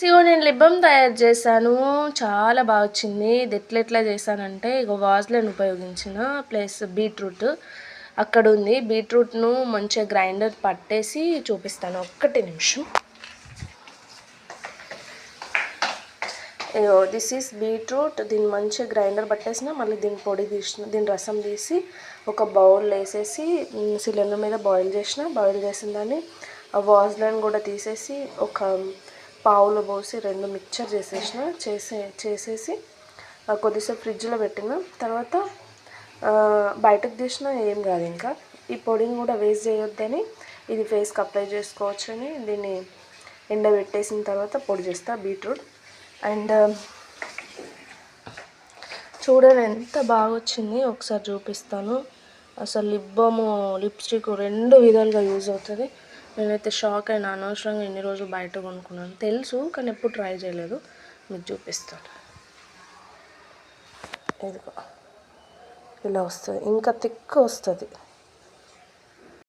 ఇగో నేను లిబ్బం తయారు చేశాను. చాలా బాగా వచ్చింది. ఇది ఎట్లా ఎట్లా చేశానంటే ఇగో వాజ్లను ఉపయోగించిన ప్లస్ బీట్రూట్. అక్కడ ఉంది. బీట్రూట్ను మంచిగా గ్రైండర్ పట్టేసి చూపిస్తాను. ఒక్కటి నిమిషం. ఇగో దిస్ ఈస్ బీట్రూట్. దీన్ని మంచిగా గ్రైండర్ పట్టేసిన మళ్ళీ దీని పొడి తీసిన దీని రసం తీసి ఒక బౌల్ వేసేసి సిలిండర్ మీద బాయిల్ చేసిన. బాయిల్ చేసిన దాన్ని ఆ వాజ్లను కూడా తీసేసి ఒక పావులో పోసి రెండు మిక్చర్ చేసేసిన చేసే చేసేసి కొద్దిసేపు ఫ్రిడ్జ్లో పెట్టిన. తర్వాత బయటకు తీసిన ఏం కాదు ఇంకా. ఈ పొడిని కూడా వేస్ట్ చేయొద్దని ఇది ఫేస్కి అప్లై చేసుకోవచ్చని దీన్ని ఎండబెట్టేసిన తర్వాత పొడి చేస్తా బీట్రూట్. అండ్ చూడండి ఎంత బాగా వచ్చింది ఒకసారి చూపిస్తాను. అసలు లిప్ బాము లిప్స్టిక్ రెండు విధాలుగా యూజ్ అవుతుంది. నేనైతే షాక్ అయినా అనవసరంగా ఎన్ని రోజులు బయట కొనుక్కున్నాను. తెలుసు కానీ ఎప్పుడు ట్రై చేయలేదు. మీకు చూపిస్తాను. ఇదిగో. ఇలా వస్తుంది. ఇంకా థిక్ వస్తుంది.